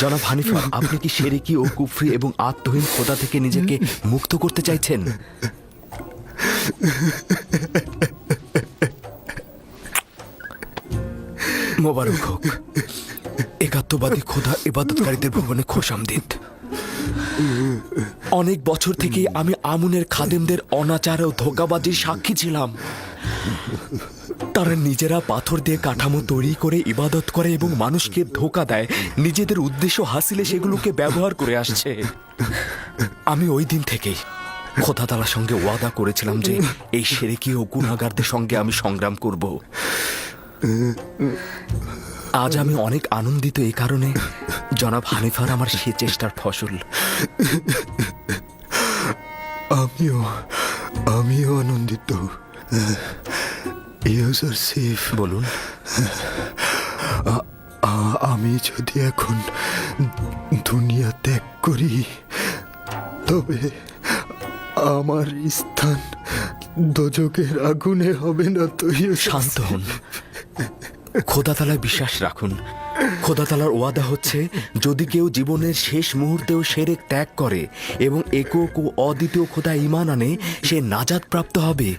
জনাব হানিফা, আপনি কি সেরেকি ও কুফরি এবং আত্মহীন খোদা থেকে নিজেকে মুক্ত করতে চাইছেন? মোবারক হোক। একাত্মবাদী খোদা ইবাদতকারীদের ভবনে খোশামদিদ অনেক বছর থেকেই আমি আমুনের খাদেমদের অনাচার ও ধোকাবাজির সাক্ষী ছিলাম। তারা নিজেরা পাথর দিয়ে কাঠামো তৈরি করে ইবাদত করে এবং মানুষকে ধোকা দেয়। নিজেদের উদ্দেশ্য হাসিলে সেগুলোকে ব্যবহার করে আসছে। আমি ওই দিন থেকেই খোদা তালার সঙ্গে ওয়াদা করেছিলাম যে এই সেরেকি ও গুণাগারদের সঙ্গে আমি সংগ্রাম করব। আজ আমি অনেক আনন্দিত এই কারণে। জনাব হানিফার আমার সে চেষ্টার ফসল। আমিও আমিও আনন্দিত। ইউজার সেফ বলুন। আমি যদি এখন দুনিয়া ত্যাগ করি তবে আমার স্থান দোজকের আগুনে হবে না তো শান্ত হন। খোদাতালায় বিশ্বাস রাখুন। খোদাতালার ওয়াদা হচ্ছে, যদি কেউ জীবনের শেষ মুহূর্তেও সেরেক ত্যাগ করে এবং একক ও অদ্বিতীয় খোদা ইমান আনে, সে নাজাদ প্রাপ্ত হবে।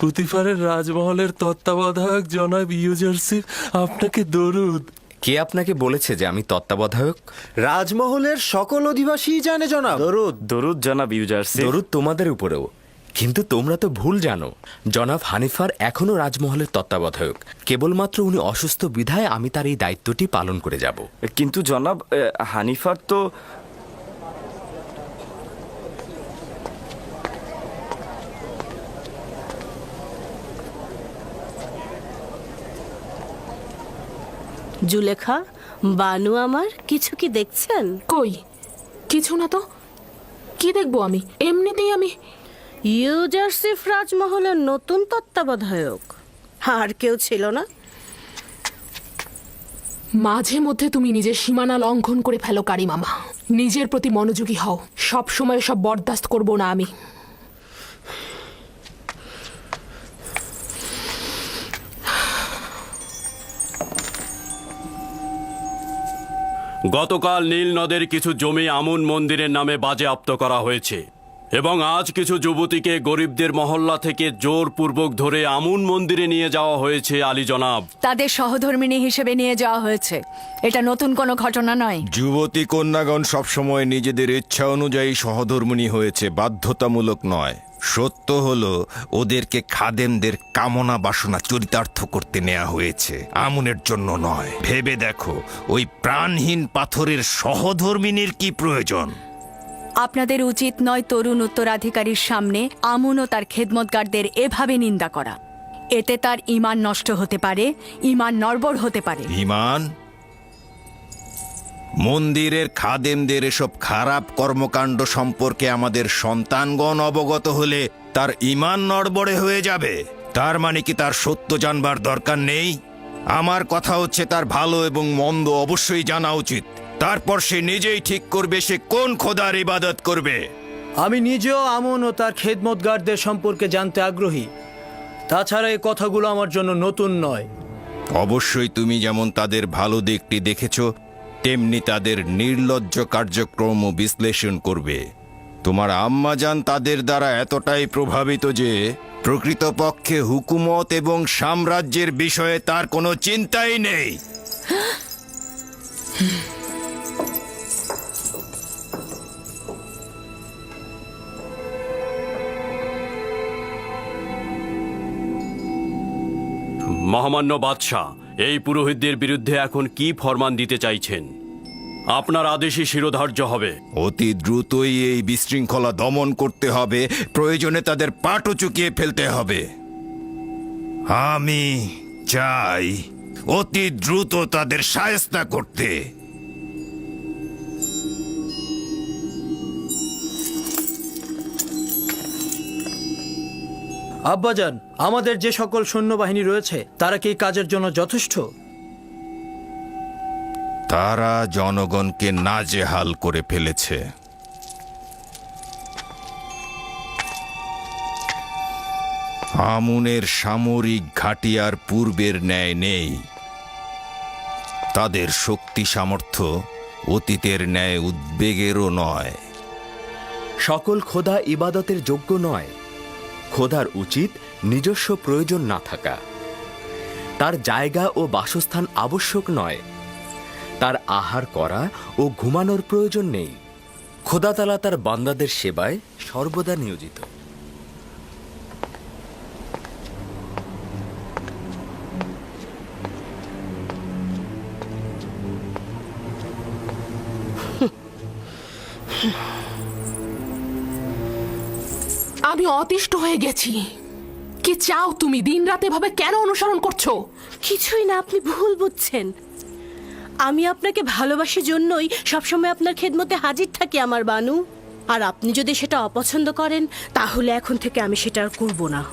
পুতিফারের রাজমহলের তত্ত্বাবধায়ক জনাব ইউজারসিফ আপনাকে দরুদ। কে আপনাকে বলেছে যে আমি তত্ত্বাবধায়ক? রাজমহলের সকল অধিবাসী জানে জনাব। দরুদ। দরুদ জনাব ইউজারসিফ দরুদ তোমাদের উপরেও। কিন্তু তোমরা তো ভুল জানো। জনাব হানিফার এখনও রাজমহলের তত্ত্বাবধায়ক। কেবলমাত্র উনি অসুস্থ বিধায় আমি তার এই দায়িত্বটি পালন করে যাব। কিন্তু জনাব হানিফার তো জুলেখা বানু আমার কিছু কি দেখছেন? কই? কিছু না তো। কি দেখব আমি? এমনিতেই আমি ইউজারসিফ রাজমহলের নতুন তত্ত্বাবধায়ক। আর কেউ ছিল না? মাঝে মধ্যে তুমি নিজের সীমানা লঙ্ঘন করে ফেলো কারি মামা নিজের প্রতি মনোযোগী হও। সব সময় সব বরদাস্ত করব না আমি। গতকাল নীল নদের কিছু জমি আমুন মন্দিরের নামে বাজেয়াপ্ত করা হয়েছে এবং আজ কিছু যুবতীকে গরিবদের মহল্লা থেকে জোরপূর্বক ধরে আমুন মন্দিরে নিয়ে যাওয়া হয়েছে আলী জনাব। তাদের সহধর্মিণী হিসেবে নিয়ে যাওয়া হয়েছে। এটা নতুন কোনো ঘটনা নয়। যুবতী কন্যাগণ সবসময় নিজেদের ইচ্ছা অনুযায়ী সহধর্মিণী হয়েছে বাধ্যতামূলক নয়। সত্য হলো ওদেরকে খাদেমদের কামনা বাসনা চরিতার্থ করতে নেওয়া হয়েছে। আমুনের জন্য নয়। ভেবে দেখো ওই প্রাণহীন পাথরের সহধর্মিনীর কি প্রয়োজন? আপনাদের উচিত নয় তরুণ উত্তরাধিকারীর সামনে আমুন ও তার খেদমতগারদের এভাবে নিন্দা করা। এতে তার ইমান নষ্ট হতে পারে ইমান নড়বড় হতে পারে। ইমান মন্দিরের খাদেমদের এসব খারাপ কর্মকাণ্ড সম্পর্কে আমাদের সন্তানগণ অবগত হলে তার ইমান নড়বড়ে হয়ে যাবে। তার মানে কি তার সত্য জানবার দরকার নেই? আমার কথা হচ্ছে তার ভালো এবং মন্দ অবশ্যই জানা উচিত। তারপর সে নিজেই ঠিক করবে সে কোন খোদার ইবাদত করবে। আমি নিজেও আমন ও তার খেদমতগারদের সম্পর্কে জানতে আগ্রহী। তাছাড়া এই কথাগুলো আমার জন্য নতুন নয়। অবশ্যই তুমি যেমন তাদের ভালো দিকটি দেখেছ তেমনি তাদের নির্লজ্জ কার্যক্রম বিশ্লেষণ করবে। তোমার আম্মাজান তাদের দ্বারা এতটাই প্রভাবিত যে, প্রকৃতপক্ষে হুকুমত এবং সাম্রাজ্যের বিষয়ে তার কোনো চিন্তাই নেই। মহামান্য বাদশাহ এই পুরোহিতদের বিরুদ্ধে এখন কি ফরমান দিতে চাইছেন? আপনার আদেশে শিরোধার্য হবে। অতি দ্রুতই এই বিশৃঙ্খলা দমন করতে হবে। প্রয়োজনে তাদের পাটও চুকিয়ে ফেলতে হবে। আমি চাই অতি দ্রুত তাদের সায়স্তা করতে। আব্বাজান আমাদের যে সকল সৈন্যবাহিনী রয়েছে তারা কি কাজের জন্য যথেষ্ট? তারা জনগণকে নাজেহাল করে ফেলেছে। আমুনের সামরিক ঘাটিয়ার পূর্বের ন্যায় নেই। তাদের শক্তি সামর্থ্য অতীতের ন্যায় উদ্বেগেরও নয়। সকল খোদা ইবাদতের যোগ্য নয়। খোদার উচিত নিজস্ব প্রয়োজন না থাকা। তার জায়গা ও বাসস্থান আবশ্যক নয়। তার আহার করা ও ঘুমানোর প্রয়োজন নেই। খোদাতালা তার বান্দাদের সেবায় সর্বদা নিয়োজিত। আমি অতিষ্ঠ হয়ে গেছি। কি চাও তুমি? দিন রাতে এভাবে কেন অনুসরণ করছ? কিছুই না, আপনি ভুল বুঝছেন। আমি আপনাকে ভালোবাসার জন্যই সবসময় আপনার খেদমতে হাজির থাকি আমার বানু। আর আপনি যদি সেটা অপছন্দ করেন, তাহলে এখন থেকে আমি সেটা আর করব না।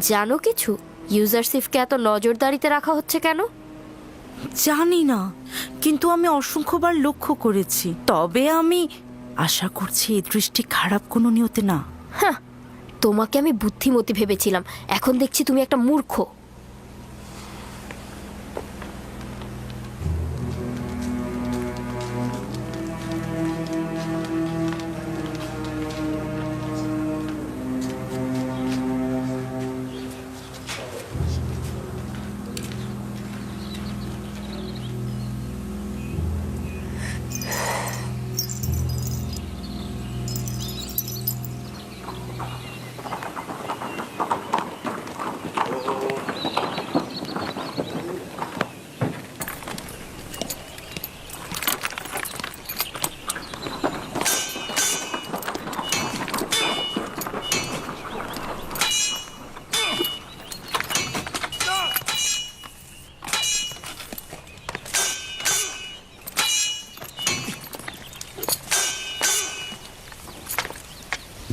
জানো কিছু? ইউজারশিপকে এত নজরদারিতে রাখা হচ্ছে কেন? জানি না কিন্তু আমি অসংখ্যবার লক্ষ্য করেছি। তবে আমি আশা করছি এই দৃষ্টি খারাপ কোনো নিয়তে না। হ্যাঁ তোমাকে আমি বুদ্ধিমতী ভেবেছিলাম। এখন দেখছি তুমি একটা মূর্খ।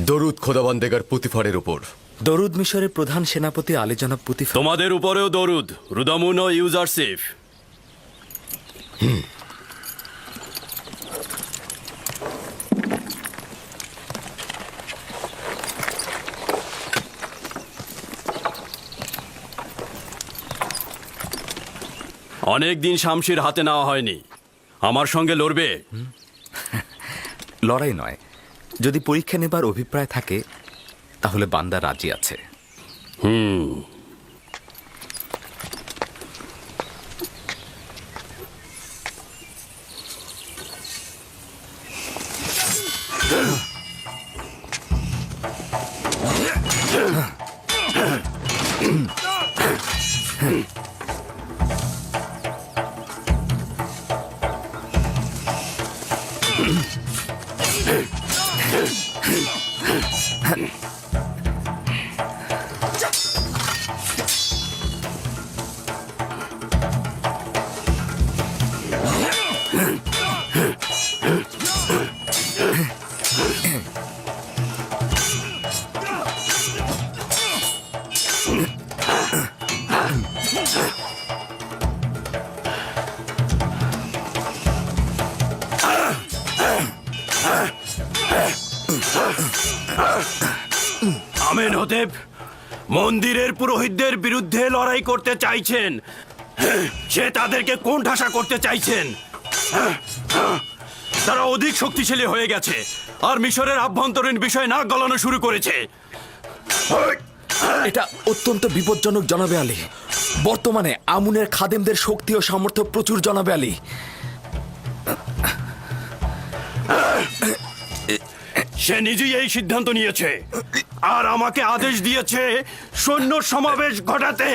দরুদ খোদাবান্দেগার পুতিফারের উপর। দরুদ মিশরের প্রধান সেনাপতি আলী জনাব পুতিফা তোমাদের উপরেও দরুদ রুদামুন ও ইউজারসিফ অনেক দিন শামশির হাতে নেওয়া হয়নি। আমার সঙ্গে লড়বে? লড়াই নয় যদি পরীক্ষা নেবার অভিপ্রায় থাকে তাহলে বান্দা রাজি আছে। হুম। আমেন হতেব। মন্দিরের পুরোহিতদের বিরুদ্ধে লড়াই করতে চাইছেন। সে তাদেরকে কোন ঠাসা করতে চাইছেন। তারা অধিক শক্তিশালী হয়ে গেছে আর মিশরের আভ্যন্তরীণ বিষয় নাক গলানো শুরু করেছে। এটা অত্যন্ত বিপজ্জনক, জনাবে আলী। বর্তমানে আমুনের খাদেমদের শক্তি ও সামর্থ্য প্রচুর, জনাবে আলী। সে নিজেই এই সিদ্ধান্ত নিয়েছে। আর আমাকে আদেশ দিয়েছে সৈন্য সমাবেশ ঘটাতে।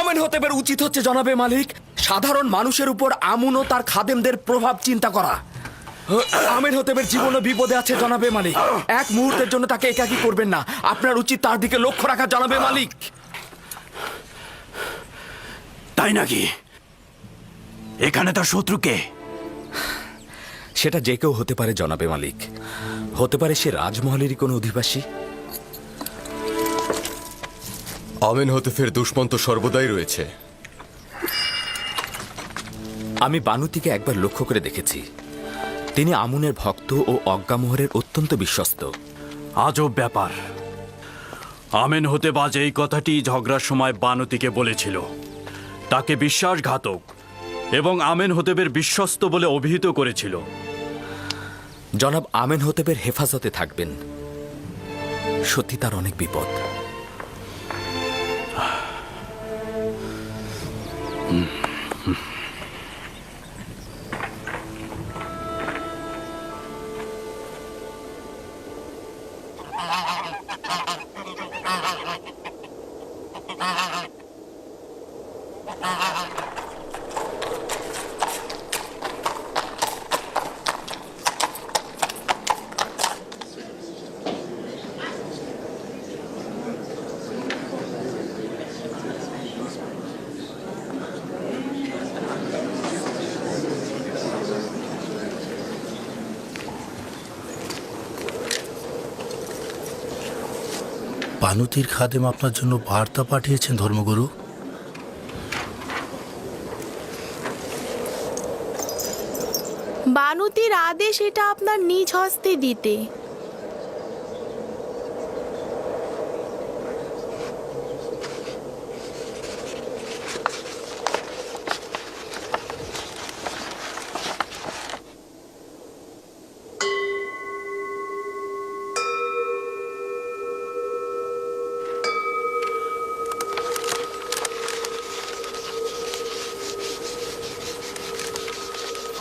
আমেন হতেবের উচিত হচ্ছে জনাবে মালিক সাধারণ মানুষের উপর আমুন ও তার খাদেমদের প্রভাব চিন্তা করা। আমেন হতেবের জীবনও বিপদে আছে জনাবে মালিক। এক মুহূর্তের জন্য তাকে একাকী করবেন না। আপনার উচিত তার দিকে লক্ষ্য রাখা জনাবে মালিক। তাই নাকি? এখানে তার শত্রুকে সেটা যে কেউ হতে পারে জনাবে মালিক। হতে পারে সে রাজমহলেরই কোনো অধিবাসী। আমেন হতেফের দুষ্মন্ত সর্বদাই রয়েছে। আমি বানুতিকে একবার লক্ষ্য করে দেখেছি। তিনি আমুনের ভক্ত ও অজ্ঞামোহরের অত্যন্ত বিশ্বস্ত। আজব ব্যাপার। আমেন হতে বাজ এই কথাটি ঝগড়ার সময় বানতিকে বলেছিল। তাকে বিশ্বাসঘাতক এবং আমেন হতেবের বিশ্বস্ত বলে অভিহিত করেছিল। জনাব আমেন হতেবের হেফাজতে থাকবেন। সত্যি তার অনেক বিপদ। বানুতির খাদেম আপনার জন্য বার্তা পাঠিয়েছেন ধর্মগুরু। বানুতির আদেশ এটা আপনার নিজ হস্তে দিতে।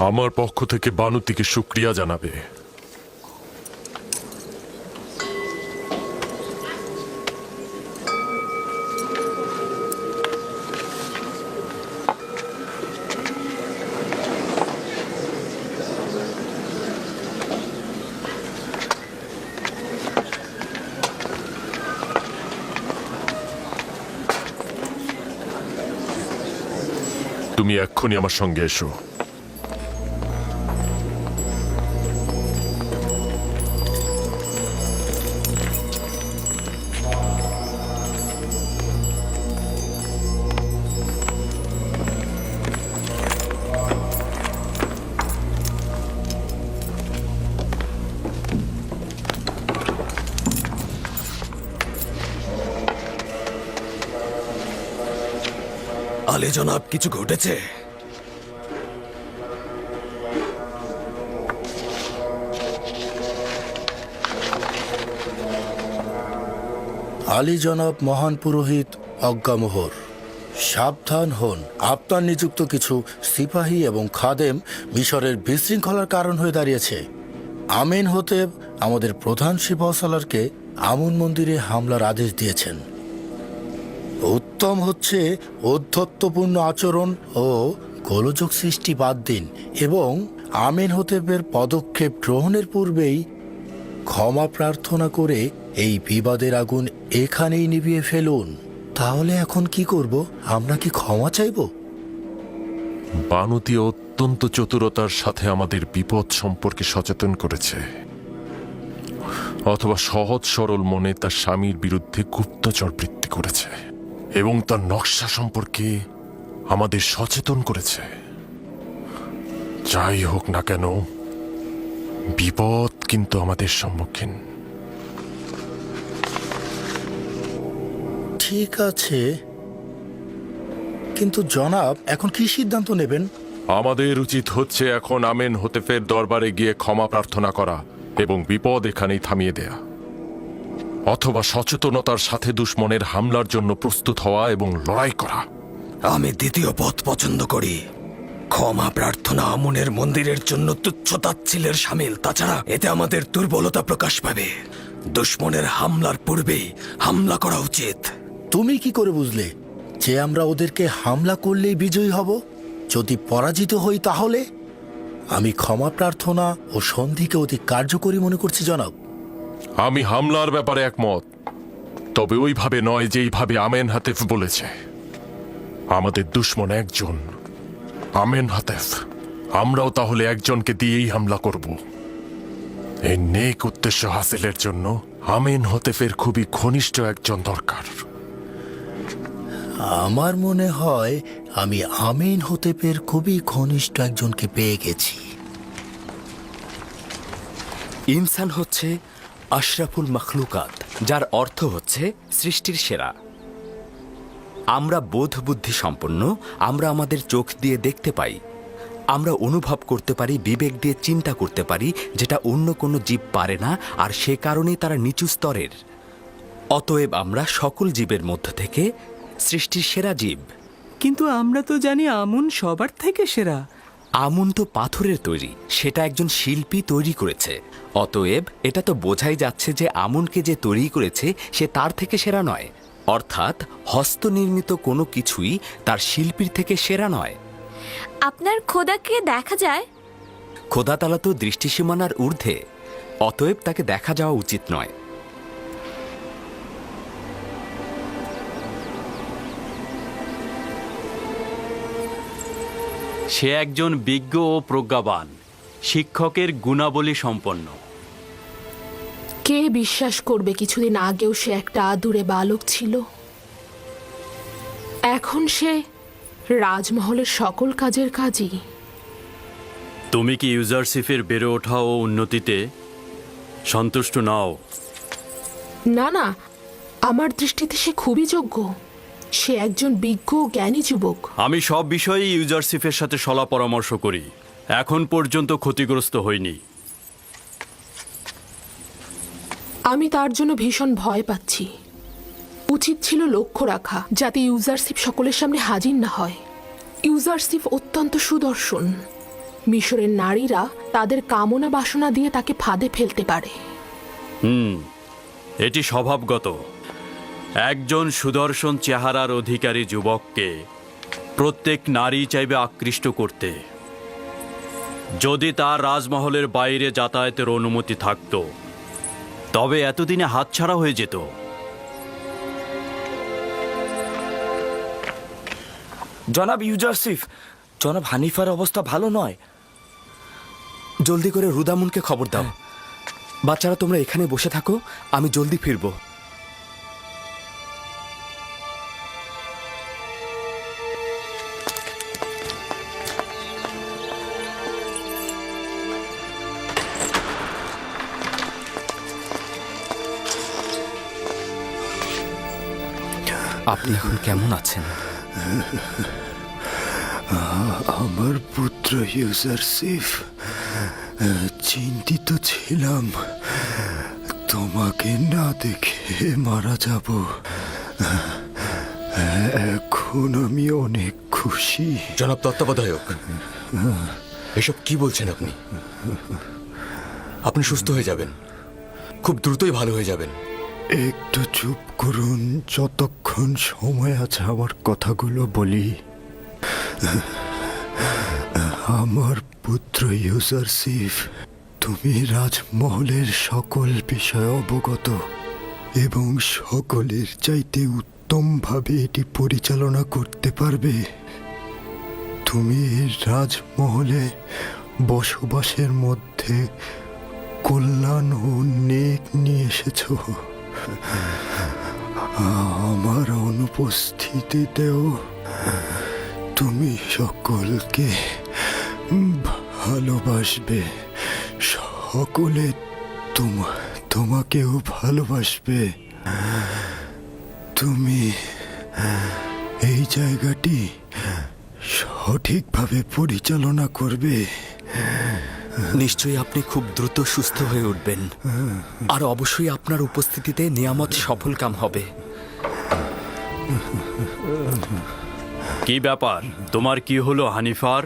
আমার পক্ষ থেকে বানুতিকে শুক্রিয়া জানাবে। তুমি এক্ষুনি আমার সঙ্গে এসো। জনাব, কিছু ঘটেছে? আলী জনাব মহান পুরোহিত অজ্ঞামোহর, সাবধান হন। আপনার নিযুক্ত কিছু সিপাহী এবং খাদেম মিশরের বিশৃঙ্খলার কারণ হয়ে দাঁড়িয়েছে। আমিন হতে আমাদের প্রধান সিপাহসালারকে আমন মন্দিরে হামলার আদেশ দিয়েছেন। উত্তম হচ্ছে অধ্যত্বপূর্ণ আচরণ ও গোলযোগ সৃষ্টি বাদ দিন এবং আমিন হতেবের পদক্ষেপ গ্রহণের পূর্বেই ক্ষমা প্রার্থনা করে এই বিবাদের আগুন এখানেই নিভিয়ে ফেলুন। তাহলে এখন কি করব? আমরা কি ক্ষমা চাইব? বানুতি অত্যন্ত চতুরতার সাথে আমাদের বিপদ সম্পর্কে সচেতন করেছে। অথবা সহজ সরল মনে তার স্বামীর বিরুদ্ধে গুপ্তচর বৃত্তি করেছে। এবং তার নকশা সম্পর্কে আমাদের সচেতন করেছে। যাই হোক না কেন বিপদ কিন্তু আমাদের সম্মুখীন। ঠিক আছে। কিন্তু জনাব এখন কি সিদ্ধান্ত নেবেন? আমাদের উচিত হচ্ছে এখন আমেন হতেফের দরবারে গিয়ে ক্ষমা প্রার্থনা করা এবং বিপদ এখানেই থামিয়ে দেয়া। অথবা সচেতনতার সাথে দুশ্মনের হামলার জন্য প্রস্তুত হওয়া এবং লড়াই করা। আমি দ্বিতীয় পথ পছন্দ করি। ক্ষমা প্রার্থনা আমনের মন্দিরের জন্য তুচ্ছ তাচ্ছিলের সামিল। তাছাড়া এতে আমাদের দুর্বলতা প্রকাশ পাবে। দুশ্মনের হামলার পূর্বেই হামলা করা উচিত। তুমি কি করে বুঝলে যে আমরা ওদেরকে হামলা করলেই বিজয়ী হব? যদি পরাজিত হই তাহলে? আমি ক্ষমা প্রার্থনা ও সন্ধিকে অতি কার্যকরী মনে করছি জনাব। আমি হামলার ব্যাপারে একমত। তবে ওইভাবে নয় যেইভাবে আমেন হাতেফ বলেছে। আমাদের দুশ্মন একজন আমেন হাতেফ। আমরাও তাহলে একজনকে দিয়েই হামলা করব। এই নেক উদ্দেশ্য হাসিলের জন্য আমেন হতেফের খুবই ঘনিষ্ঠ একজন দরকার। আমার মনে হয় আমি আমিন হতেপের খুবই ঘনিষ্ঠ একজনকে পেয়ে গেছি। ইনসান হচ্ছে আশরাফুল মখলুকাত, যার অর্থ হচ্ছে সৃষ্টির সেরা। আমরা বোধ বুদ্ধি সম্পন্ন, আমরা আমাদের চোখ দিয়ে দেখতে পাই। আমরা অনুভব করতে পারি, বিবেক দিয়ে চিন্তা করতে পারি, যেটা অন্য কোনো জীব পারে না, আর সে কারণেই তারা নিচু স্তরের। অতএব আমরা সকল জীবের মধ্য থেকে সৃষ্টির সেরা জীব। কিন্তু আমরা তো জানি আমুন সবার থেকে সেরা। আমন তো পাথরের তৈরি। সেটা একজন শিল্পী তৈরি করেছে। অতএব এটা তো বোঝাই যাচ্ছে যে আমনকে যে তৈরি করেছে সে তার থেকে সেরা নয়। অর্থাৎ হস্তনির্মিত কোনো কিছুই তার শিল্পীর থেকে সেরা নয়। আপনার খোদাকে দেখা যায়? খোদাতালা তো দৃষ্টিসীমানার ঊর্ধ্বে। অতএব তাকে দেখা যাওয়া উচিত নয়। সে একজন বিজ্ঞ ও প্রজ্ঞাবান শিক্ষকের গুণাবলী সম্পন্ন। কে বিশ্বাস করবে কিছুদিন আগেও সে একটা আদুরে বালক ছিল? এখন সে রাজমহলের সকল কাজের কাজই। তুমি কি ইউজারসিফের বেড়ে ওঠা ও উন্নতিতে সন্তুষ্ট নাও? না না আমার দৃষ্টিতে সে খুবই যোগ্য। সে একজন বিজ্ঞ ও জ্ঞানী যুবক। আমি সব বিষয়ে ইউজারসিফের সাথে সলা পরামর্শ করি। এখন পর্যন্ত ক্ষতিগ্রস্ত হইনি। আমি তার জন্য ভীষণ ভয় পাচ্ছি। উচিত ছিল লক্ষ্য রাখা যাতে ইউজারশিপ সকলের সামনে হাজির না হয়। ইউজারশিপ অত্যন্ত সুদর্শন। মিশরের নারীরা তাদের কামনা বাসনা দিয়ে তাকে ফাঁদে ফেলতে পারে। হুম এটি স্বভাবগত। একজন সুদর্শন চেহারার অধিকারী যুবককে প্রত্যেক নারী চাইবে আকৃষ্ট করতে। যদি তার রাজমহলের বাইরে যাতায়াতের অনুমতি থাকত তবে এতদিনে হাতছাড়া হয়ে যেত। জনাব ইউজারসিফ জনাব হানিফার অবস্থা ভালো নয়। জলদি করে রুদামুনকে খবর দাও। বাচ্চারা তোমরা এখানে বসে থাকো আমি জলদি ফিরবো। আপনি এখন কেমন আছেন? আমার পুত্র ইউজারসিফ চিন্তিত ছিলাম। তোমাকে না দেখে মারা যাব। এখন আমি অনেক খুশি। জনাব তত্ত্বাবধায়ক এসব কি বলছেন আপনি? আপনি সুস্থ হয়ে যাবেন। খুব দ্রুতই ভালো হয়ে যাবেন। একটু চুপ করুন, যতক্ষণ সময় আছে আমার কথাগুলো বলি। আমার পুত্র ইউজারসিফ তুমি রাজমহলের সকল বিষয় অবগত এবং সকলের চাইতে উত্তমভাবে এটি পরিচালনা করতে পারবে। তুমি রাজমহলে বসবাসের মধ্যে কল্যাণ ও নেক নিয়ে এসেছ। আমার অনুপস্থিতিতেও তুমি সকলকে ভালোবাসবে। সকলে তোমা, তোমাকেও ভালোবাসবে। তুমি এই জায়গাটি সঠিকভাবে পরিচালনা করবে। নিশ্চয়ই আপনি খুব দ্রুত সুস্থ হয়ে উঠবেন। আর অবশ্যই আপনার উপস্থিতিতে নিয়ামত সফল কাম হবে। কি ব্যাপার? তোমার কি হলো হানিফার?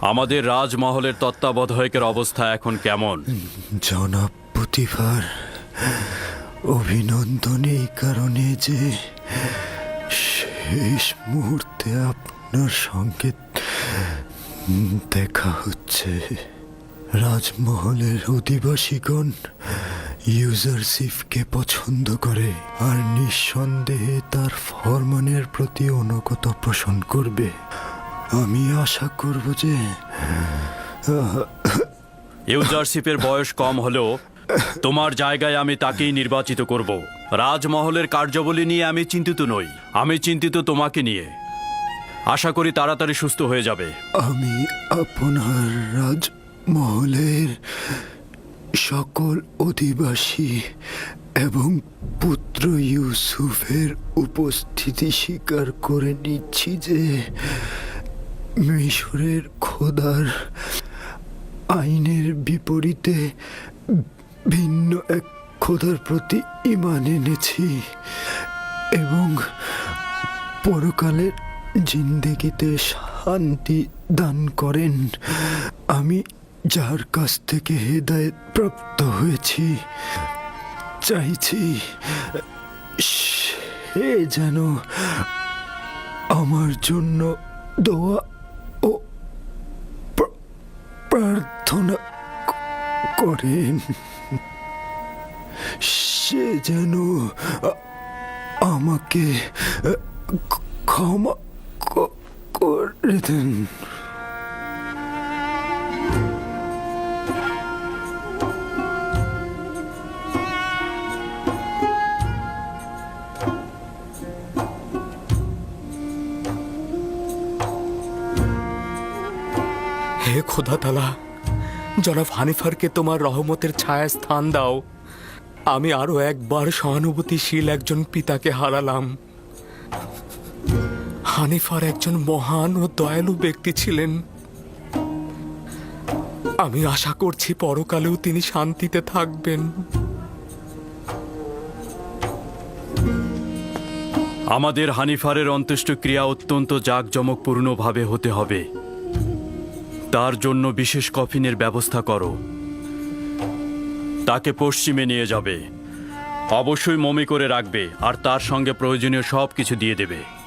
আমাদের রাজমহলের তত্ত্বাবধায়কের অবস্থা এখন কেমন? জনাব প্রতিভার অভিনন্দন এই কারণে যে শেষ মুহূর্তে আপনার সঙ্গে দেখা হচ্ছে। রাজমহলের অধিবাসীগণ ইউজারসিফকে পছন্দ করে আর নিঃসন্দেহে তার ফরমানের প্রতি অনুগত পোষণ করবে। আমি আশা করব যে ইউজারশিপের বয়স কম হলেও তোমার জায়গায় আমি তাকেই নির্বাচিত করব। রাজমহলের কার্যাবলী নিয়ে আমি চিন্তিত নই। আমি চিন্তিত তোমাকে নিয়ে। আশা করি তাড়াতাড়ি সুস্থ হয়ে যাবে। আমি আপনার রাজমহলের সকল অধিবাসী এবং পুত্র ইউসুফের উপস্থিতি স্বীকার করে নিচ্ছি যে মিশরের খোদার আইনের বিপরীতে ভিন্ন এক খোদার প্রতি ইমান এনেছি এবং পরকালের জিন্দেগিতে শান্তি দান করেন। আমি যার কাছ থেকে হেদায়েত প্রাপ্ত হয়েছি, চাইছি সে যেন আমার জন্য দোয়া ও প্রার্থনা করেন। সে যেন আমাকে ক্ষমা হে খোদা তালা জনাব হানিফারকে তোমার রহমতের ছায়া স্থান দাও। আমি আরও একবার সহানুভূতিশীল একজন পিতাকে হারালাম। হানিফার একজন মহান ও দয়ালু ব্যক্তি ছিলেন। আমি আশা করছি পরকালেও তিনি শান্তিতে থাকবেন। আমাদের হানিফারের অন্ত্যেষ্টিক্রিয়া অত্যন্ত জাঁকজমকপূর্ণভাবে হতে হবে। তার জন্য বিশেষ কফিনের ব্যবস্থা করো। তাকে পশ্চিমে নিয়ে যাবে। অবশ্যই মমি করে রাখবে আর তার সঙ্গে প্রয়োজনীয় সব কিছু দিয়ে দেবে।